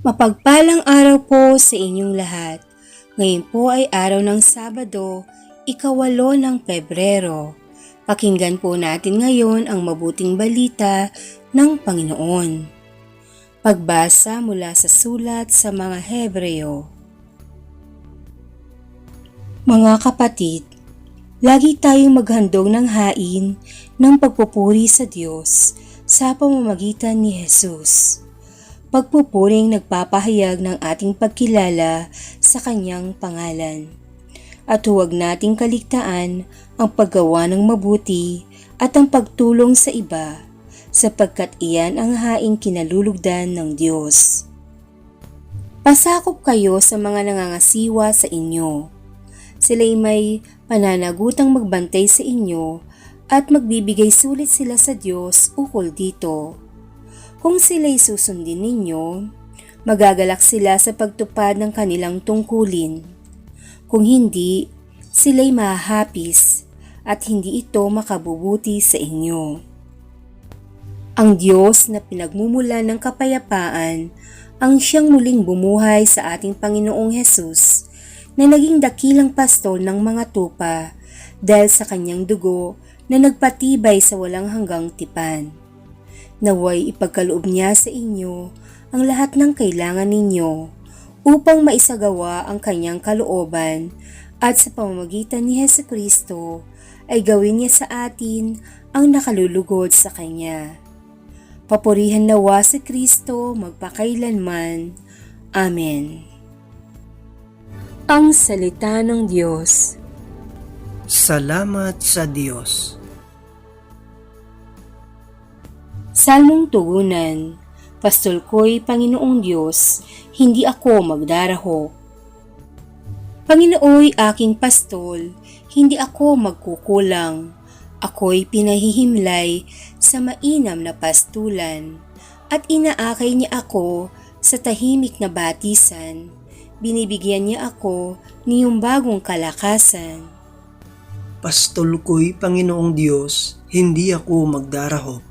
Mapagpalang araw po sa inyong lahat. Ngayon po ay araw ng Sabado, ikawalo ng Pebrero. Pakinggan po natin ngayon ang mabuting balita ng Panginoon. Pagbasa mula sa sulat sa mga Hebreo. Mga kapatid, lagi tayong maghandog ng hain ng pagpupuri sa Diyos sa pamamagitan ni Jesus pagpupuring nagpapahayag ng ating pagkilala sa kanyang pangalan. At huwag nating kaligtaan ang paggawa ng mabuti at ang pagtulong sa iba sapagkat iyan ang haing kinalulugdan ng Diyos. Pasakop kayo sa mga nangangasiwa sa inyo. Sila'y may pananagutang magbantay sa inyo at magbibigay sulit sila sa Diyos ukol dito kung sila'y susundin ninyo, magagalak sila sa pagtupad ng kanilang tungkulin. Kung hindi, sila'y mahahapis at hindi ito makabubuti sa inyo. Ang Diyos na pinagmumula ng kapayapaan ang siyang muling bumuhay sa ating Panginoong Hesus na naging dakilang pastol ng mga tupa dahil sa kanyang dugo na nagpatibay sa walang hanggang tipan. Naway ipagkaloob niya sa inyo ang lahat ng kailangan ninyo upang maisagawa ang kanyang kalooban at sa pamamagitan ni Heso Kristo ay gawin niya sa atin ang nakalulugod sa Kanya. Papurihan nawa si Kristo magpakailanman. Amen. Ang Salita ng Diyos Salamat sa Diyos. Salmong Tugunan Pastol ko'y Panginoong Diyos, hindi ako magdaraho. Panginooy aking pastol, hindi ako magkukulang. Ako'y pinahihimlay sa mainam na pastulan at inaakay niya ako sa tahimik na batisan. Binibigyan niya ako niyong bagong kalakasan. Pastol ko'y Panginoong Diyos, hindi ako magdarahop.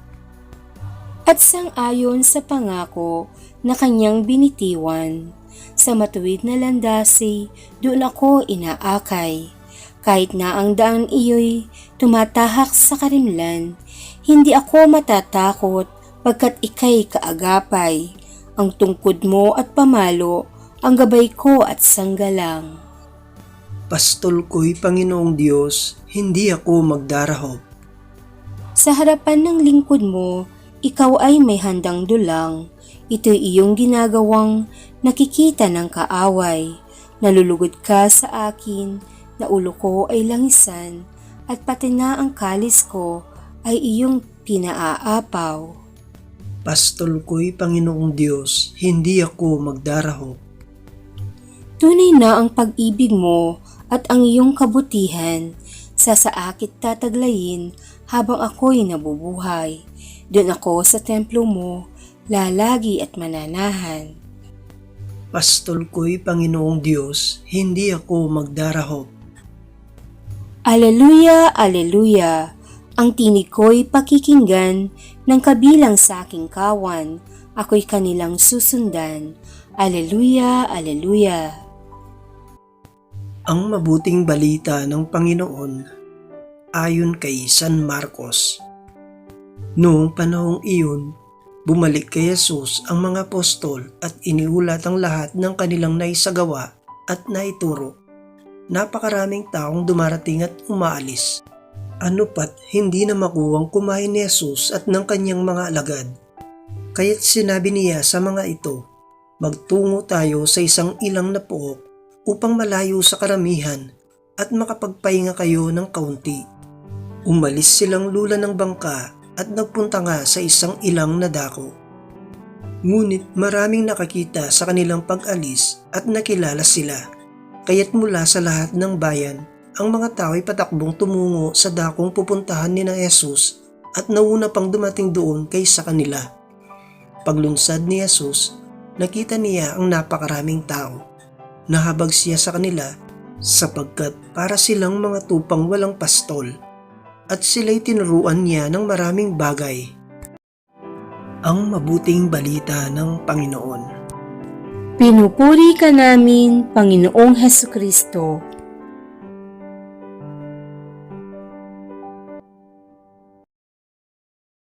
At sang-ayon sa pangako na kanyang binitiwan. Sa matuwid na landasi, doon ako inaakay. Kahit na ang daan iyo'y tumatahak sa karimlan, hindi ako matatakot pagkat ikay kaagapay. Ang tungkod mo at pamalo, ang gabay ko at sanggalang. Pastol ko'y Panginoong Diyos, hindi ako magdarahop. Sa harapan ng lingkod mo, ikaw ay may handang dulang. Ito'y iyong ginagawang nakikita ng kaaway. Nalulugod ka sa akin, na ulo ko ay langisan, at pati na ang kalis ko ay iyong pinaaapaw. Pastol ko'y Panginoong Diyos, hindi ako magdarahop. Tunay na ang pag-ibig mo at ang iyong kabutihan sa saakit tataglayin habang ako'y nabubuhay. Doon ako sa templo mo, lalagi at mananahan. Pastol ko'y Panginoong Diyos, hindi ako magdarahop. Aleluya, aleluya! Ang tinig ko'y pakikinggan ng kabilang sa aking kawan. Ako'y kanilang susundan. Aleluya, aleluya! Ang mabuting balita ng Panginoon ayon kay San Marcos. Noong panahong iyon, bumalik kay Jesus ang mga apostol at iniulat ang lahat ng kanilang naisagawa at naituro. Napakaraming taong dumarating at umaalis. Ano pat hindi na makuwang kumain ni Jesus at ng kanyang mga alagad. Kaya't sinabi niya sa mga ito, magtungo tayo sa isang ilang na pook upang malayo sa karamihan at makapagpahinga kayo ng kaunti. Umalis silang lula ng bangka at nagpunta nga sa isang ilang na dako. Ngunit maraming nakakita sa kanilang pag-alis at nakilala sila. Kaya't mula sa lahat ng bayan, ang mga tao ay patakbong tumungo sa dakong pupuntahan ni na Jesus at nauna pang dumating doon kaysa kanila. Paglunsad ni Jesus, nakita niya ang napakaraming tao. Nahabag siya sa kanila sapagkat para silang mga tupang walang pastol at sila'y tinuruan niya ng maraming bagay. Ang mabuting balita ng Panginoon. Pinupuri ka namin, Panginoong Heso Kristo.